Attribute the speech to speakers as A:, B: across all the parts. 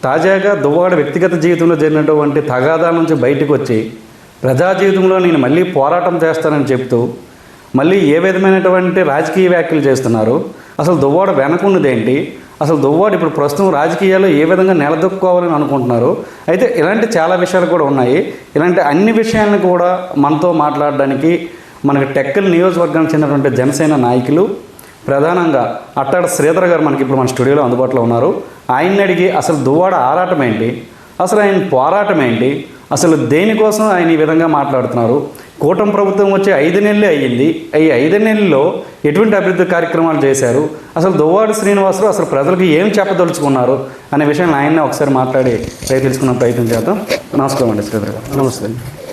A: తాజాగా దువ్వాడ వ్యక్తిగత జీవితంలో జరిగినటువంటి తగాదాల నుంచి బయటకు వచ్చి ప్రజా జీవితంలో నేను మళ్ళీ పోరాటం చేస్తానని చెప్తూ మళ్ళీ ఏ విధమైనటువంటి రాజకీయ వ్యాఖ్యలు చేస్తున్నారు? అసలు దువ్వాడ వెనకున్నదేంటి అసలు దువ్వాడు ఇప్పుడు ప్రస్తుతం రాజకీయాల్లో ఏ విధంగా నిలదొక్కుకోవాలని అనుకుంటున్నారు? అయితే ఇలాంటి చాలా విషయాలు కూడా ఉన్నాయి. ఇలాంటి అన్ని విషయాలను కూడా మనతో మాట్లాడడానికి మనకి టెక్కల్ నియోజకవర్గానికి చెందినటువంటి జనసేన నాయకులు ప్రధానంగా అట్టాడ శ్రీధర్ గారు మనకి ఇప్పుడు మన స్టూడియోలో అందుబాటులో ఉన్నారు. ఆయన్ని అడిగి అసలు దువ్వాడ ఆరాటం ఏంటి? అసలు ఆయన పోరాటం ఏంటి? అసలు దేనికోసం ఆయన ఈ విధంగా మాట్లాడుతున్నారు? కూటమి ప్రభుత్వం వచ్చి ఐదు నెలలు అయ్యింది. ఈ ఐదు నెలల్లో ఎటువంటి అభివృద్ధి కార్యక్రమాలు చేశారు? అసలు దువ్వాడు శ్రీనివాసరావు అసలు ప్రజలకు ఏం చెప్పదలుచుకున్నారు? అనే విషయాన్ని ఆయన్నే ఒకసారి మాట్లాడి ప్రయత్నించుకున్న ప్రయత్నం చేద్దాం. నమస్కారం అండి శ్రీధర్ గారు. నమస్తే.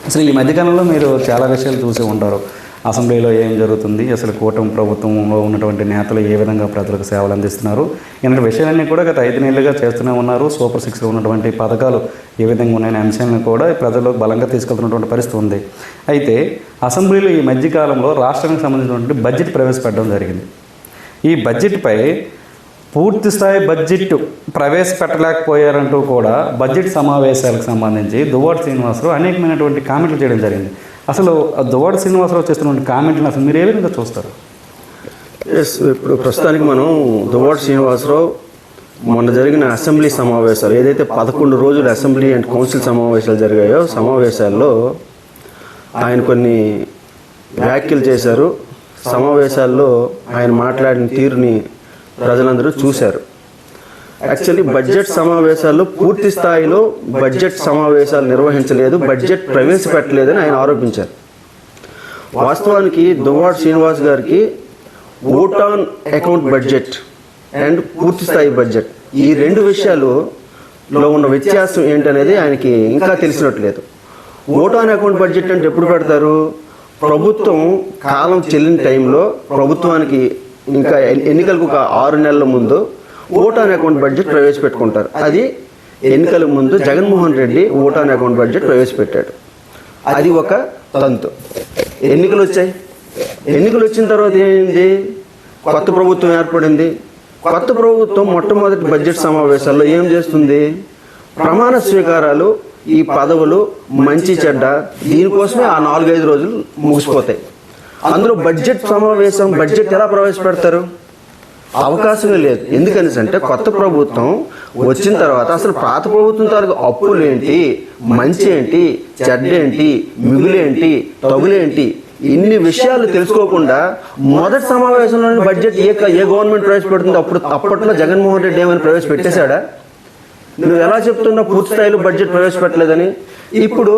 A: అసలు ఈ మధ్యకాలంలో మీరు చాలా విషయాలు చూసి ఉంటారు. అసెంబ్లీలో ఏం జరుగుతుంది? అసలు కూటమి ప్రభుత్వంలో ఉన్నటువంటి నేతలు ఏ విధంగా ప్రజలకు సేవలు అందిస్తున్నారు? ఇలాంటి విషయాలన్నీ కూడా గత ఐదు నెలలుగా చేస్తూనే ఉన్నారు. సూపర్ సిక్స్లో ఉన్నటువంటి పథకాలు ఏ విధంగా ఉన్నాయనే అంశాలను కూడా ప్రజలకు బలంగా తీసుకెళ్తున్నటువంటి పరిస్థితి ఉంది. అయితే అసెంబ్లీలో ఈ మధ్యకాలంలో రాష్ట్రానికి సంబంధించినటువంటి బడ్జెట్ ప్రవేశపెట్టడం జరిగింది. ఈ బడ్జెట్పై పూర్తి స్థాయి బడ్జెట్ ప్రవేశపెట్టలేకపోయారంటూ కూడా బడ్జెట్ సమావేశాలకు సంబంధించి దువ్వాడ శ్రీనివాసరావు అనేకమైనటువంటి కామెంట్లు చేయడం జరిగింది. అసలు ఆ శ్రీనివాసరావు చేస్తున్నటువంటి కామెంట్ని అసలు మీరు ఏ విధంగా చూస్తారు?
B: ఎస్ ఇప్పుడు ప్రస్తుతానికి మనం దువాడ శ్రీనివాసరావు మొన్న జరిగిన అసెంబ్లీ సమావేశాలు ఏదైతే పదకొండు రోజులు అసెంబ్లీ అండ్ కౌన్సిల్ సమావేశాలు జరిగాయో సమావేశాల్లో ఆయన కొన్ని వ్యాఖ్యలు చేశారు. సమావేశాల్లో ఆయన మాట్లాడిన తీరుని ప్రజలందరూ చూశారు. యాక్చువల్లీ బడ్జెట్ సమావేశాల్లో పూర్తి స్థాయిలో బడ్జెట్ సమావేశాలు నిర్వహించలేదు బడ్జెట్ ప్రవేశపెట్టలేదని ఆయన ఆరోపించారు. వాస్తవానికి దువ్వాడ్ శ్రీనివాస్ గారికి vote on account budget and పూర్తి స్థాయి బడ్జెట్ ఈ రెండు విషయాలు లో ఉన్న వ్యత్యాసం ఏంటనేది ఆయనకి ఇంకా తెలిసినట్లేదు. ఓట్ ఆన్ అకౌంట్ బడ్జెట్ అంటే ఎప్పుడు పెడతారు? ప్రభుత్వం కాలం చెల్లిన టైంలో ప్రభుత్వానికి ఇంకా ఎన్నికలకు ఒక ఆరు నెలల ముందు vote on on account budget ప్రవేశపెట్టుకుంటారు. అది ఎన్నికల ముందు Jaganmohan Reddy vote on account budget ప్రవేశపెట్టాడు. అది ఒక తంతు. ఎన్నికలు వచ్చాయి. ఎన్నికలు వచ్చిన తర్వాత ఏమైంది? కొత్త ప్రభుత్వం ఏర్పడింది. కొత్త ప్రభుత్వం మొట్టమొదటి బడ్జెట్ సమావేశాల్లో ఏం చేస్తుంది? ప్రమాణ స్వీకారాలు ఈ పదవులు మంచి చెడ్డ దీనికోసమే ఆ నాలుగైదు రోజులు ముగిసిపోతాయి. అందులో బడ్జెట్ సమావేశం బడ్జెట్ ఎలా ప్రవేశపెడతారు? అవకాశమే లేదు. ఎందుకని అంటే కొత్త ప్రభుత్వం వచ్చిన తర్వాత అసలు పాత ప్రభుత్వం తాలూకు అప్పులు ఏంటి మంచి ఏంటి చెడ్డ ఏంటి మిగులేంటి తగులేంటి ఇన్ని విషయాలు తెలుసుకోకుండా మొదటి సమావేశంలోని బడ్జెట్ ఏ ఏ గవర్నమెంట్ ప్రవేశపెడుతుందో అప్పుడు అప్పట్లో జగన్మోహన్ రెడ్డి ఏమైనా ప్రవేశపెట్టేశాడా? నువ్వు ఎలా చెప్తున్నావు? పూర్తి స్థాయిలో బడ్జెట్ ప్రవేశపెట్టలేదని. ఇప్పుడు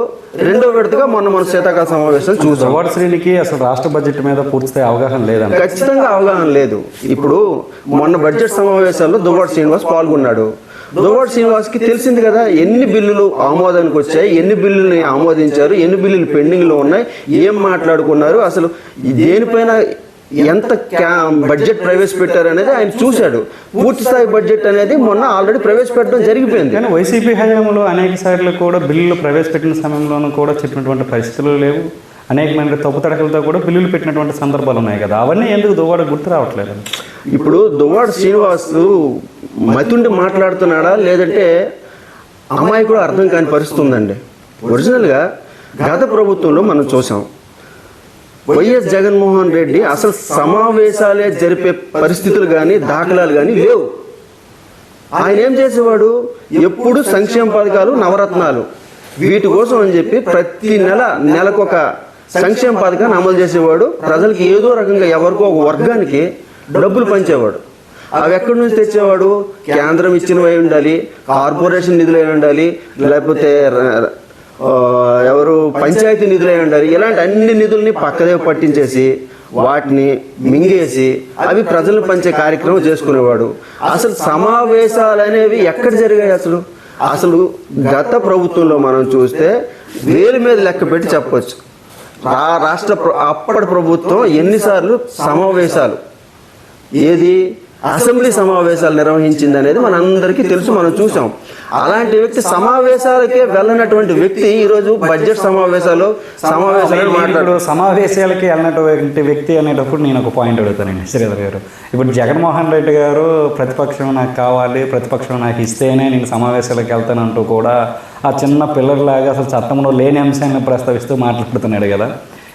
B: రెండో విడతగా మొన్న మన శీతాకాల సమావేశం చూసాం.
A: దువ్వాడ శ్రీనికి అసలు రాష్ట్ర బడ్జెట్ మీద పూర్తి స్థాయి అవగాహన లేదంట.
B: ఖచ్చితంగా అవగాహన లేదు. ఇప్పుడు మొన్న బడ్జెట్ సమావేశాల్లో దువ్వాడ శ్రీనివాస్ పాల్గొన్నాడు. దువ్వాడ శ్రీనివాస్కి తెలిసింది కదా ఎన్ని బిల్లులు ఆమోదానికి వచ్చాయి ఎన్ని బిల్లుల్ని ఆమోదించారు ఎన్ని బిల్లులు పెండింగ్లో ఉన్నాయి ఏం మాట్లాడుకున్నారు అసలు దేనిపైన ఎంత క్యా బడ్జెట్ ప్రవేశపెట్టారు అనేది ఆయన చూశాడు. పూర్తి స్థాయి బడ్జెట్ అనేది మొన్న ఆల్రెడీ ప్రవేశపెట్టడం జరిగిపోయింది.
A: కానీ వైసీపీ హయాంలో అనేక సార్లు కూడా బిల్లులు ప్రవేశపెట్టిన సమయంలోనూ కూడా చెప్పినటువంటి పరిస్థితులు లేవు. అనేకమైన తప్పు తడకలతో కూడా బిల్లులు పెట్టినటువంటి సందర్భాలు ఉన్నాయి కదా. అవన్నీ ఎందుకు దువ్వాడ గుర్తు రావట్లేదు?
B: ఇప్పుడు దువ్వాడ శ్రీనివాస్ మతుండి మాట్లాడుతున్నాడా? లేదంటే అమ్మాయి కూడా అర్థం కాని పరిస్థితి ఉందండి. ఒరిజినల్గా గత ప్రభుత్వంలో మనం చూసాం. వైఎస్ జగన్మోహన్ రెడ్డి అసలు సమావేశాలే జరిపే పరిస్థితులు కానీ దాఖలాలు కానీ లేవు. ఆయన ఏం చేసేవాడు? ఎప్పుడు సంక్షేమ పథకాలు నవరత్నాలు. వీటి కోసం అని చెప్పి ప్రతి నెల నెలకొక సంక్షేమ పథకాన్ని అమలు చేసేవాడు. ప్రజలకి ఏదో రకంగా ఎవరికో ఒక వర్గానికి డబ్బులు పంచేవాడు. అవి ఎక్కడి నుంచి తెచ్చేవాడు? కేంద్రం ఇచ్చినవి ఉండాలి కార్పొరేషన్ నిధులు అయి ఉండాలి లేకపోతే ఎవరు పంచాయతీ నిధులు అయి ఉండాలి. ఇలాంటి అన్ని నిధుల్ని పక్కదే పట్టించేసి వాటిని మింగేసి అవి ప్రజలను పంచే కార్యక్రమం చేసుకునేవాడు. అసలు సమావేశాలు అనేవి ఎక్కడ జరిగాయి అసలు? అసలు గత ప్రభుత్వంలో మనం చూస్తే వేలు మీద లెక్క పెట్టి చెప్పవచ్చు ఆ రాష్ట్ర అప్పటి ప్రభుత్వం ఎన్నిసార్లు సమావేశాలు? ఏది? అసెంబ్లీ సమావేశాలు నిర్వహించింది అనేది మనందరికీ తెలుసు మనం చూసాం. అలాంటి వ్యక్తి సమావేశాలకే వెళ్ళనటువంటి వ్యక్తి ఈరోజు బడ్జెట్ సమావేశాలు సమావేశాలు మాట్లాడు
A: సమావేశాలకి వెళ్ళినటువంటి వ్యక్తి అనేటప్పుడు నేను ఒక పాయింట్ అడుగుతానండి శ్రీధర్ గారు. ఇప్పుడు జగన్మోహన్ రెడ్డి గారు ప్రతిపక్షం నాకు కావాలి ప్రతిపక్షం నాకు ఇస్తేనే నేను సమావేశాలకు వెళ్తానంటూ కూడా ఆ చిన్న పిల్లర్లాగా అసలు చట్టంలో లేని అంశాన్ని ప్రస్తావిస్తూ మాట్లాడుతున్నాడు కదా.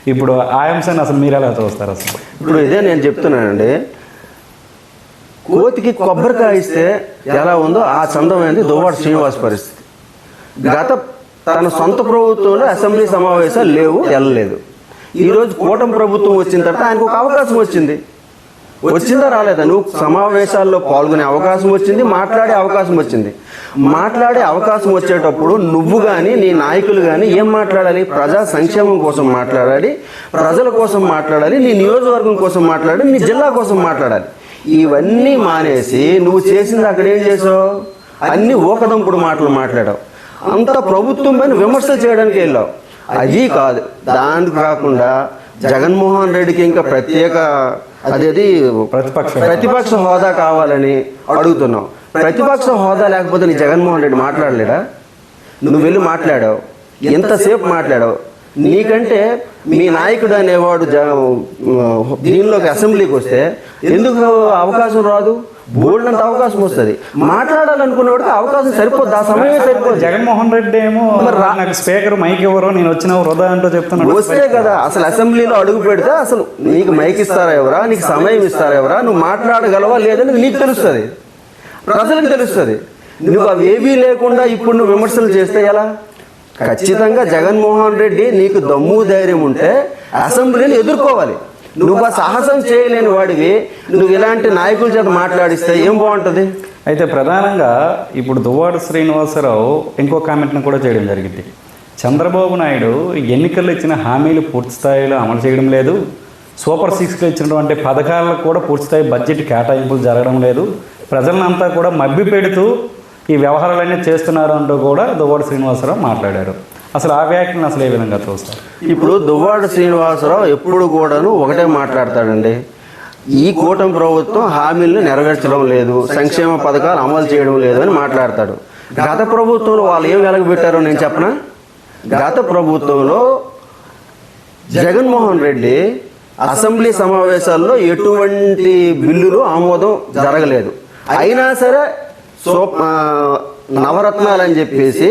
A: ఇప్పుడు ఆ అంశాన్ని అసలు మీరు ఎలా చూస్తారు అసలు?
B: ఇప్పుడు ఇదే నేను చెప్తున్నానండి. కోతికి కొబ్బరికాయ ఇస్తే ఎలా ఉందో ఆ చందమైంది దువ్వాడు శ్రీనివాస్ పరిస్థితి. గత తన సొంత ప్రభుత్వంలో అసెంబ్లీ సమావేశాలు లేవు వెళ్ళలేదు. ఈరోజు కూటమి ప్రభుత్వం వచ్చిన తర్వాత ఆయనకు ఒక అవకాశం వచ్చింది. వచ్చిందా రాలేదా? నువ్వు సమావేశాల్లో పాల్గొనే అవకాశం వచ్చింది మాట్లాడే అవకాశం వచ్చింది. మాట్లాడే అవకాశం వచ్చేటప్పుడు నువ్వు కానీ నీ నాయకులు కానీ ఏం మాట్లాడాలి? ప్రజా సంక్షేమం కోసం మాట్లాడాలి ప్రజల కోసం మాట్లాడాలి నీ నియోజకవర్గం కోసం మాట్లాడాలి నీ జిల్లా కోసం మాట్లాడాలి. ఇవన్నీ మానేసి నువ్వు చేసింది అక్కడ ఏం చేసావు? అన్ని ఓకదంపుడు మాటలు మాట్లాడావు. అంత ప్రభుత్వం పైన విమర్శలు చేయడానికి వెళ్ళావు. అది కాదు. దానికి కాకుండా జగన్మోహన్ రెడ్డికి ఇంకా ప్రత్యేక అదేది?
A: ప్రతిపక్ష
B: ప్రతిపక్ష హోదా కావాలని అడుగుతున్నావు. ప్రతిపక్ష హోదా లేకపోతే నీ జగన్మోహన్ రెడ్డి మాట్లాడలేడా? నువ్వు వెళ్ళి మాట్లాడావు. ఎంతసేపు మాట్లాడావు? నీకంటే మీ నాయకుడు అనేవాడు దీనిలోకి అసెంబ్లీకి వస్తే ఎందుకు అవకాశం రాదు? బోల్డ్ అంత అవకాశం వస్తుంది. మాట్లాడాలనుకున్నవాడికి అవకాశం సరిపోద్ది. ఆ సమయమే సరిపోద్ది.
A: జగన్మోహన్ రెడ్డి ఏమో నాకు స్పీకర్ మైక్ ఇవ్వరు నేను వచ్చిన వృధా అంటూ చెప్తున్నాడు.
B: వస్తే కదా అసలు అసెంబ్లీలో అడుగు పెడితే అసలు నీకు మైక్ ఇస్తారా ఎవరా? నీకు సమయం ఇస్తారా ఎవరా? నువ్వు మాట్లాడగలవా లేదని నీకు తెలుస్తుంది. ప్రజలకు తెలుస్తుంది. నువ్వు అవేవీ లేకుండా ఇప్పుడు నువ్వు విమర్శలు చేస్తే ఎలా? ఖచ్చితంగా జగన్మోహన్ రెడ్డి నీకు దమ్ము ధైర్యం ఉంటే అసెంబ్లీని ఎదుర్కోవాలి. నువ్వు ఆ సాహసం చేయలేని వాడివి. నువ్వు ఇలాంటి నాయకుల చేత మాట్లాడిస్తే ఏం బాగుంటుంది?
A: అయితే ప్రధానంగా ఇప్పుడు దువ్వాడ శ్రీనివాసరావు ఇంకో కామెంట్ను కూడా చేయడం జరిగింది. చంద్రబాబు నాయుడు ఎన్నికల్లో ఇచ్చిన హామీలు పూర్తి స్థాయిలో అమలు చేయడం లేదు. సూపర్ సిక్స్లో ఇచ్చినటువంటి పథకాలకు కూడా పూర్తి స్థాయి బడ్జెట్ కేటాయింపులు జరగడం లేదు. ప్రజలంతా కూడా మభ్య పెడుతూ ఈ వ్యవహారాలన్నీ చేస్తున్నారు అంటూ కూడా దువ్వాడు శ్రీనివాసరావు మాట్లాడారు. అసలు ఆ వ్యాఖ్యలను అసలు ఏ విధంగా చూస్తారు?
B: ఇప్పుడు దువ్వాడ శ్రీనివాసరావు ఎప్పుడు కూడాను ఒకటే మాట్లాడతాడండి. ఈ కూటమి ప్రభుత్వం హామీలను నెరవేర్చడం లేదు సంక్షేమ పథకాలు అమలు చేయడం లేదు అని మాట్లాడతాడు. గత ప్రభుత్వంలో వాళ్ళు ఏం వెలగబెట్టారో నేను చెప్పనా? గత ప్రభుత్వంలో జగన్మోహన్ రెడ్డి అసెంబ్లీ సమావేశాల్లో ఎటువంటి బిల్లులు ఆమోదం జరగలేదు. అయినా సరే సో నవరత్నాలు అని చెప్పేసి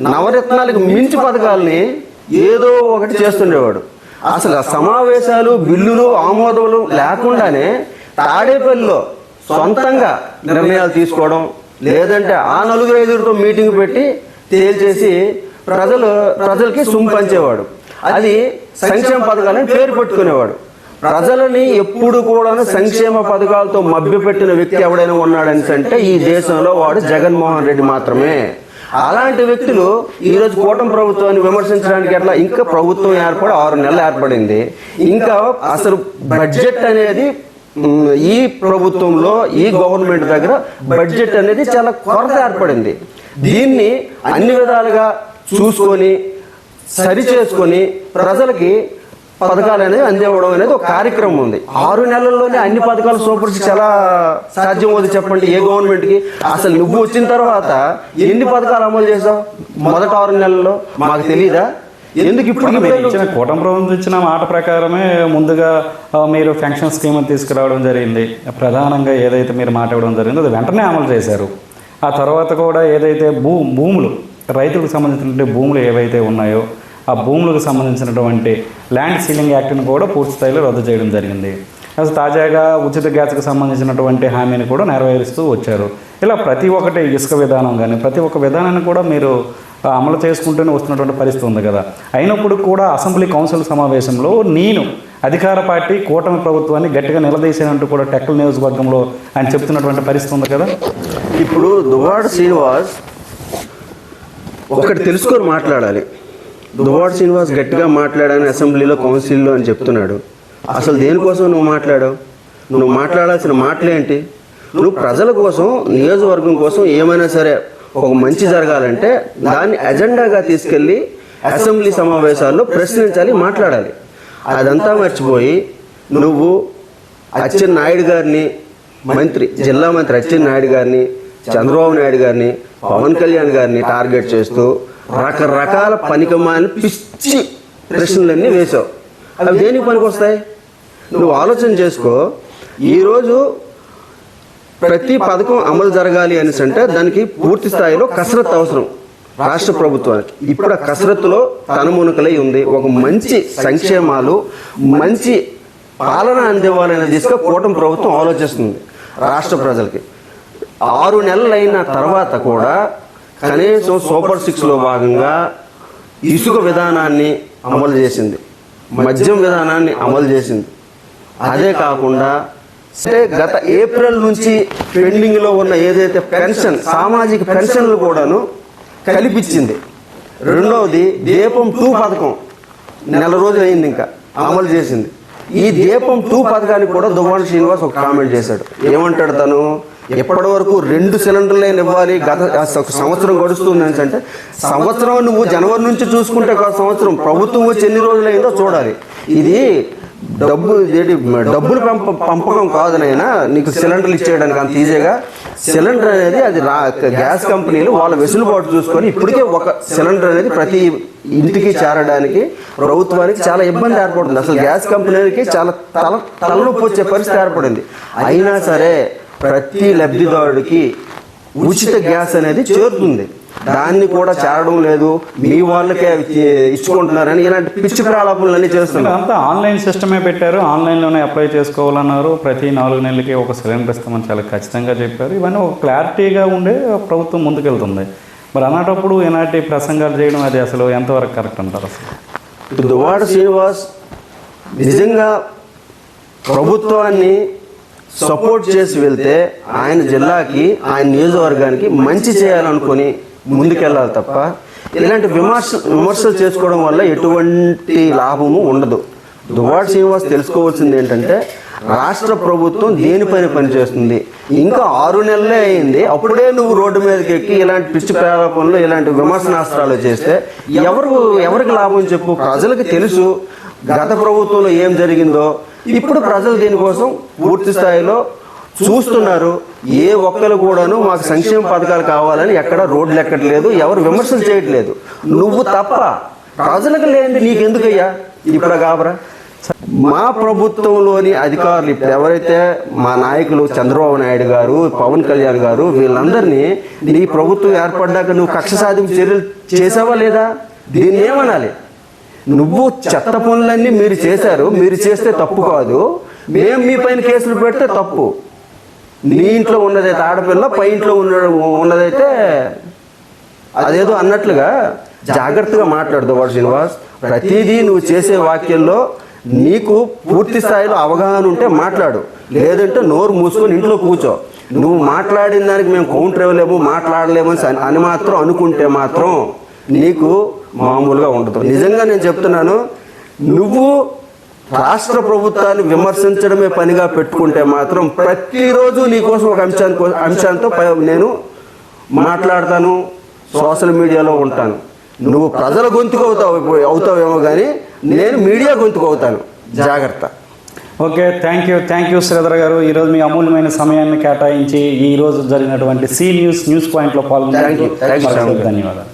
B: నవరత్నాలకు మించి పథకాలని ఏదో ఒకటి చేస్తుండేవాడు. అసలు సమావేశాలు బిల్లులు ఆమోదములు లేకుండానే తాడేపల్లిలో సొంతంగా నిర్ణయాలు తీసుకోవడం లేదంటే ఆ నలుగురు ఐదుగురితో మీటింగ్ పెట్టి తేల్చేసి ప్రజలు ప్రజలకి సుమ్ పంచేవాడు అది సంక్షేమ పథకాలని పేరు పెట్టుకునేవాడు. ప్రజలని ఎప్పుడు కూడా సంక్షేమ పథకాలతో మభ్యపెట్టిన వ్యక్తి ఎవడైనా ఉన్నాడని అంటే ఈ దేశంలో వాడు జగన్మోహన్ రెడ్డి మాత్రమే. అలాంటి వ్యక్తులు ఈరోజు కూటమి ప్రభుత్వాన్ని విమర్శించడానికి అట్లా ఇంకా ప్రభుత్వం ఏర్పడి ఆరు నెలలు ఏర్పడింది. ఇంకా అసలు బడ్జెట్ అనేది ఈ ప్రభుత్వంలో ఈ గవర్నమెంట్ దగ్గర బడ్జెట్ అనేది చాలా కొరత ఏర్పడింది. దీన్ని అన్ని విధాలుగా చూసుకొని సరి చేసుకొని ప్రజలకి పథకాలు అనేది అందివ్వడం అనేది ఒక కార్యక్రమం ఉంది. ఆరు నెలల్లోనే అన్ని పథకాలు సూపర్ సిక్స్ ఎలా సాధ్యం అవుతుంది చెప్పండి. ఏ గవర్నమెంట్కి? అసలు నువ్వు వచ్చిన తర్వాత ఎన్ని పథకాలు అమలు చేసావు మొదట ఆరు నెలల్లో మాకు తెలియదా ఎందుకు ఇప్పుడు
A: ఇచ్చిన కూటమి ప్రభుత్వం ఇచ్చిన మాట ప్రకారమే ముందుగా మీరు పెన్షన్ స్కీమ్ తీసుకురావడం జరిగింది. ప్రధానంగా ఏదైతే మీరు మాట్లాడడం జరిగిందో అది వెంటనే అమలు చేశారు. ఆ తర్వాత కూడా ఏదైతే భూ భూములు రైతులకు సంబంధించినటువంటి భూములు ఏవైతే ఉన్నాయో ఆ భూములకు సంబంధించినటువంటి ల్యాండ్ సీలింగ్ యాక్ట్ని కూడా పూర్తి స్థాయిలో రద్దు చేయడం జరిగింది. అసలు తాజాగా ఉచిత గ్యాస్కి సంబంధించినటువంటి హామీని కూడా నెరవేరుస్తూ వచ్చారు. ఇలా ప్రతి ఒక్కటి ఇసుక విధానం కానీ ప్రతి ఒక్క విధానాన్ని కూడా మీరు అమలు చేసుకుంటూనే వస్తున్నటువంటి పరిస్థితి ఉంది కదా. అయినప్పుడు కూడా అసెంబ్లీ కౌన్సిల్ సమావేశంలో నేను అధికార పార్టీ కూటమి ప్రభుత్వాన్ని గట్టిగా నిలదీసినట్టు కూడా టెక్కల్ నియోజకవర్గంలో ఆయన చెప్తున్నటువంటి పరిస్థితి ఉంది కదా.
B: ఇప్పుడు దువాడ శ్రీనివాస్ ఒకటి తెలుసుకొని మాట్లాడాలి. దువ్వాడ శ్రీనివాస్ గట్టిగా మాట్లాడాను అసెంబ్లీలో కౌన్సిల్లో అని చెప్తున్నాడు. అసలు దేనికోసం నువ్వు మాట్లాడావు? నువ్వు మాట్లాడాల్సిన మాటలేంటి నువ్వు ప్రజల కోసం నియోజకవర్గం కోసం ఏమైనా సరే ఒక మంచి జరగాలంటే దాన్ని ఎజెండాగా తీసుకెళ్ళి అసెంబ్లీ సమావేశాల్లో ప్రశ్నించాలి మాట్లాడాలి. అదంతా మర్చిపోయి నువ్వు అచ్చెన్ నాయుడు గారిని మంత్రి జిల్లా మంత్రి అచ్చెన్నాయుడు గారిని చంద్రబాబు నాయుడు గారిని పవన్ కళ్యాణ్ గారిని టార్గెట్ చేస్తూ రకరకాల పనికమాని పిచ్చి ప్రశ్నలన్నీ వేసావు అవి దేనికి పనికి వస్తాయి నువ్వు ఆలోచన చేసుకో. ఈరోజు ప్రతి పథకం అమలు జరగాలి అనేసి అంటే దానికి పూర్తి స్థాయిలో కసరత్తు అవసరం. రాష్ట్ర ప్రభుత్వానికి. ఇప్పుడు ఆ కసరత్తులో తనమునకలై ఉంది. ఒక మంచి సంక్షేమాలు మంచి పాలన అందివ్వాలనే దిశగా కూటమి ప్రభుత్వం ఆలోచిస్తుంది. రాష్ట్ర ప్రజలకి. ఆరు నెలలైన తర్వాత కూడా కనీసం సూపర్ సిక్స్లో భాగంగా ఇసుక విధానాన్ని అమలు చేసింది. మద్యం విధానాన్ని అమలు చేసింది. అదే కాకుండా అంటే గత ఏప్రిల్ నుంచి పెండింగ్లో ఉన్న ఏదైతే పెన్షన్ సామాజిక పెన్షన్లు కూడాను కల్పించింది రెండవది దీపం టూ పథకం నెల రోజులు అయింది ఇంకా అమలు చేసింది. ఈ దీపం టూ పథకానికి కూడా దువ్వాడ శ్రీనివాస్ ఒక కామెంట్ చేశాడు. ఏమంటాడు తను? ఎప్పటి వరకు రెండు సిలిండర్లే ఇవ్వాలి గత ఒక సంవత్సరం గడుస్తుంది అంటే సంవత్సరం నువ్వు జనవరి నుంచి చూసుకుంటే ఒక సంవత్సరం. ప్రభుత్వం వచ్చి ఎన్ని రోజులైందో చూడాలి. ఇది డబ్బు డబ్బులు పంప పంపకం కాదు నైనా నీకు సిలిండర్లు ఇచ్చేయడానికి అంత ఈజీగా. సిలిండర్ అనేది అది రా గ్యాస్ కంపెనీలు వాళ్ళ వెసులుబాటు చూసుకొని ఇప్పటికే ఒక సిలిండర్ అనేది ప్రతి ఇంటికి చేరడానికి ప్రభుత్వానికి చాలా ఇబ్బంది ఏర్పడుతుంది. అసలు గ్యాస్ కంపెనీలకి చాలా తల తలనొప్పి వచ్చే పరిస్థితి ఏర్పడింది. అయినా సరే ప్రతి లబ్ధిదారుడికి ఉచిత గ్యాస్ అనేది చేరుతుంది. దాన్ని కూడా చేరడం లేదు. మీ వాళ్ళకే ఇచ్చి- ఇచ్చుకుంటున్నారని ఇలాంటి పిచ్చి ప్రాలాపనలన్నీ చేస్తున్నారు.
A: అంతా ఆన్లైన్ సిస్టమే పెట్టారు. ఆన్లైన్లోనే అప్లై చేసుకోవాలన్నారు. ప్రతి నాలుగు నెలలకి ఒక సిలిండర్ ఇస్తామని చాలా ఖచ్చితంగా చెప్పారు. ఇవన్నీ ఒక క్లారిటీగా ఉండే ప్రభుత్వం ముందుకెళ్తుంది. మరి అలాంటప్పుడు ఇలాంటి ప్రసంగాలు చేయడం అది అసలు ఎంతవరకు కరెక్ట్ అంటారు అసలు?
B: ఇటు దువ్వాడ శ్రీనివాస్ నిజంగా ప్రభుత్వాన్ని సపోర్ట్ చేసి వెళ్తే ఆయన జిల్లాకి ఆయన నియోజకవర్గానికి మంచి చేయాలనుకొని ముందుకెళ్ళాలి తప్ప ఇలాంటి విమర్శ విమర్శలు చేసుకోవడం వల్ల ఎటువంటి లాభము ఉండదు. దువ్వాడ శ్రీనివాస్ తెలుసుకోవాల్సింది ఏంటంటే రాష్ట్ర ప్రభుత్వం దేనిపైన పనిచేస్తుంది? ఇంకా ఆరు నెలలే అయింది అప్పుడే నువ్వు రోడ్డు మీదకి ఎక్కి ఇలాంటి పిచ్చి ప్రారంభంలో ఇలాంటి విమర్శనాస్త్రాలు చేస్తే ఎవరు ఎవరికి లాభం చెప్పు? ప్రజలకు తెలుసు. గత ప్రభుత్వంలో ఏం జరిగిందో ఇప్పుడు ప్రజలు దీనికోసం పూర్తి స్థాయిలో చూస్తున్నారు. ఏ ఒక్కరు కూడాను మాకు సంక్షేమ పథకాలు కావాలని ఎక్కడ రోడ్లు ఎక్కట్లేదు ఎవరు విమర్శలు చేయట్లేదు. నువ్వు తప్ప ప్రజలకు లేనిది నీకెందుకయ్యా? ఇప్పుడు కాబరా మా ప్రభుత్వంలోని అధికారులు ఇప్పుడు ఎవరైతే మా నాయకులు చంద్రబాబు నాయుడు గారు పవన్ కళ్యాణ్ గారు వీళ్ళందరినీ నీ ప్రభుత్వం ఏర్పడ్డాక నువ్వు కక్ష సాధింపు చర్యలు చేసావా లేదా? దీన్ని ఏమనాలి నువ్వు చెత్త పనులన్నీ మీరు చేశారు మీరు చేస్తే తప్పు కాదు. మేము మీ పైన కేసులు పెడితే తప్పు. నీ ఇంట్లో ఉన్నదైతే ఆడపిల్ల పై ఇంట్లో ఉన్న ఉన్నదైతే అదేదో అన్నట్లుగా జాగ్రత్తగా మాట్లాడదు వాడు శ్రీనివాస్. ప్రతిదీ నువ్వు చేసే వాక్యంలో నీకు పూర్తి స్థాయిలో అవగాహన ఉంటే మాట్లాడు. లేదంటే నోరు మూసుకొని ఇంట్లో కూర్చో. నువ్వు మాట్లాడిన దానికి మేము కౌంటర్ ఇవ్వలేము మాట్లాడలేము అని అని మాత్రం అనుకుంటే మాత్రం నీకు మామూలుగా ఉండదు. నిజంగా నేను చెప్తున్నాను నువ్వు రాష్ట్ర ప్రభుత్వాన్ని విమర్శించడమే పనిగా పెట్టుకుంటే మాత్రం ప్రతిరోజు నీకోసం ఒక అంశానికి అంశాంతో నేను మాట్లాడతాను సోషల్ మీడియాలో ఉంటాను. నువ్వు ప్రజల గొంతుకు అవుతావు అవుతావేమో కానీ నేను మీడియా గొంతుకు అవుతాను. జాగ్రత్త.
A: Okay thank you thank you Sridhar గారు. ఈరోజు మీ అమూల్యమైన సమయాన్ని కేటాయించి ఈ రోజు జరిగినటువంటి సి న్యూస్ న్యూస్ పాయింట్లో
B: Thank you. Thank you,
A: పాల్గొన్న
B: Shyam.
A: ధన్యవాదాలు.